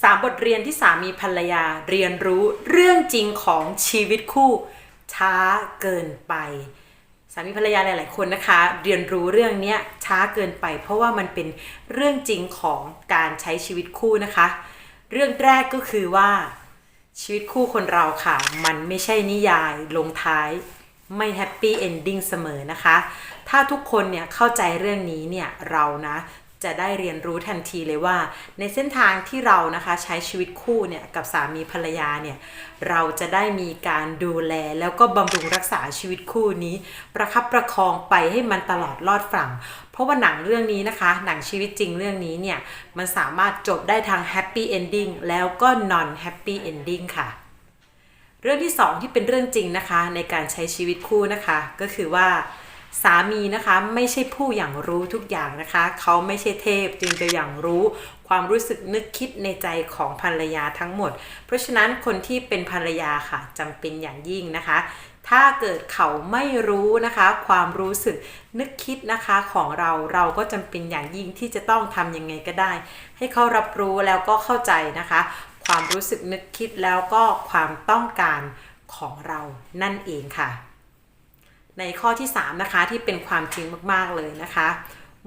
สามบทเรียนที่สามีภรรยาเรียนรู้เรื่องจริงของชีวิตคู่ช้าเกินไป สามีภรรยาหลาย ๆ คนนะคะ เรียนรู้เรื่องนี้ช้าเกินไป เพราะว่ามันเป็นเรื่องจริงของการใช้ชีวิตคู่นะคะ เรื่องแรกก็คือว่า ชีวิตคู่คนเราค่ะ มันไม่ใช่นิยายลงท้ายไม่แฮปปี้เอนดิ้งเสมอนะคะ ถ้าทุกคนเนี่ยเข้าใจเรื่องนี้เนี่ยเรานะ จะได้เรียนรู้ทันทีเลยว่า ในเส้นทางที่เรานะคะใช้ชีวิตคู่เนี่ยกับสามีภรรยาเนี่ยเราจะได้มีการดูแลแล้วก็บำรุงรักษาชีวิตคู่นี้ ประคับประคองไปให้มันตลอดรอดฝั่ง เพราะว่าหนังเรื่องนี้นะคะ หนังชีวิตจริงเรื่องนี้เนี่ยมันสามารถจบได้ทางแฮปปี้เอนดิ้งแล้วก็นอนแฮปปี้เอนดิ้งค่ะเรื่องที่สองที่เป็นเรื่องจริงนะคะ ในการใช้ชีวิตคู่นะคะ ก็คือว่า สามีนะคะไม่ใช่ผู้อย่างรู้ทุกอย่างนะคะ เขาไม่ใช่เทพจึงจะอย่างรู้ความรู้สึกนึกคิดในใจของภรรยาทั้งหมด เพราะฉะนั้นคนที่เป็นภรรยาค่ะจำเป็นอย่างยิ่งนะคะ ถ้าเกิดเขาไม่รู้นะคะ ความรู้สึกนึกคิดนะคะของเราเราก็จำเป็นอย่างยิ่งที่จะต้องทำยังไงก็ได้ ให้เขารับรู้แล้วก็เข้าใจนะคะ ความรู้สึกนึกคิดแล้วก็ความต้องการของเรานั่นเองค่ะ ในข้อที่ 3 นะคะที่เป็นความจริงมากๆเลยนะคะ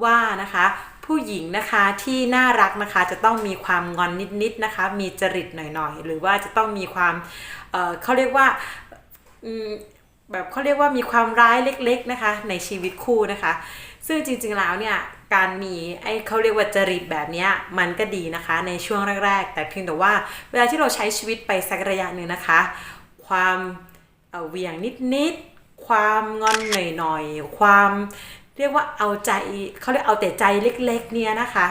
ว่านะคะผู้หญิงนะคะที่น่ารักนะคะจะต้องมีความงอนนิดๆนะคะ มีจริตหน่อยๆ หรือว่าจะต้องมีความเเขาเรียกว่าแบบเขาเรียกว่ามีความร้ายเล็กๆนะคะ ในชีวิตคู่นะคะ ซึ่งจริงๆแล้วเนี่ยการมีไอ้เขาเรียกว่าจริตแบบนี้มันก็ดีนะคะในช่วงแรก ๆ แต่เพียงแต่ว่าเวลาที่เราใช้ชีวิตไปสักระยะหนึ่งนะคะ ความเอ่อเวียงนิดๆ ความงอนหน่อยๆ ความเรียกว่าเอาใจเขาเรียกเอาแต่ใจเล็กๆ เนี่ยนะคะ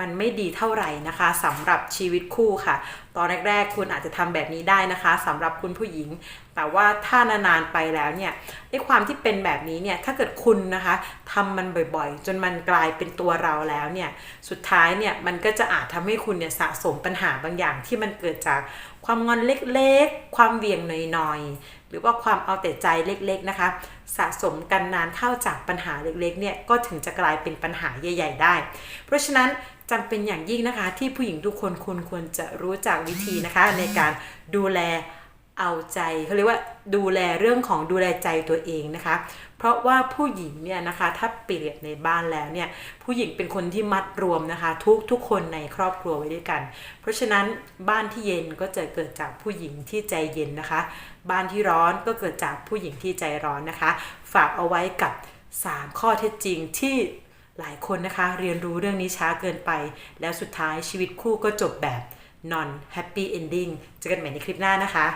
มันไม่ดีเท่าไหร่นะคะสำหรับชีวิตคู่ค่ะ ตอนแรกๆ คุณอาจจะทำแบบนี้ได้นะคะสำหรับคุณผู้หญิง แต่ว่าถ้านานๆไปแล้วเนี่ยไอ้ความที่เป็นแบบนี้เนี่ยถ้าเกิดคุณนะคะทำมันบ่อยๆ จนมันกลายเป็นตัวเราแล้วเนี่ยสุดท้ายเนี่ยมันก็จะอาจทำให้คุณเนี่ยสะสมปัญหาบางอย่างที่มันเกิดจากความงอนเล็กๆ ความเวียงหน่อยๆ หรือว่าความเอาแต่ใจเล็กๆนะคะ สะสมกันนานเข้าจากปัญหาเล็กๆเนี่ยก็ถึงจะกลายเป็นปัญหาใหญ่ ๆ ได้ เพราะฉะนั้นจำเป็นอย่างยิ่งนะคะ ที่ผู้หญิงทุกคนควรควรจะรู้จักวิธีนะคะในการดูแล เอาใจเขาเรียกว่าดูแลเรื่องของดูแลใจตัวเองนะคะ เพราะว่าผู้หญิงเนี่ยนะคะถ้าเปรียบในบ้านแล้วเนี่ยผู้หญิงเป็นคนที่มัดรวมนะคะ ทุกทุกคนในครอบครัวไว้ด้วยกัน เพราะฉะนั้นบ้านที่เย็นก็จะเกิดจากผู้หญิงที่ใจเย็นนะคะ บ้านที่ร้อนก็เกิดจากผู้หญิงที่ใจร้อนนะคะ ฝากเอาไว้กับ 3 ข้อเท็จจริงที่หลายคนนะคะ เรียนรู้เรื่องนี้ช้าเกินไป แล้วสุดท้ายชีวิตคู่ก็จบแบบ non happy ending เจอกันใหม่ในคลิปหน้านะคะ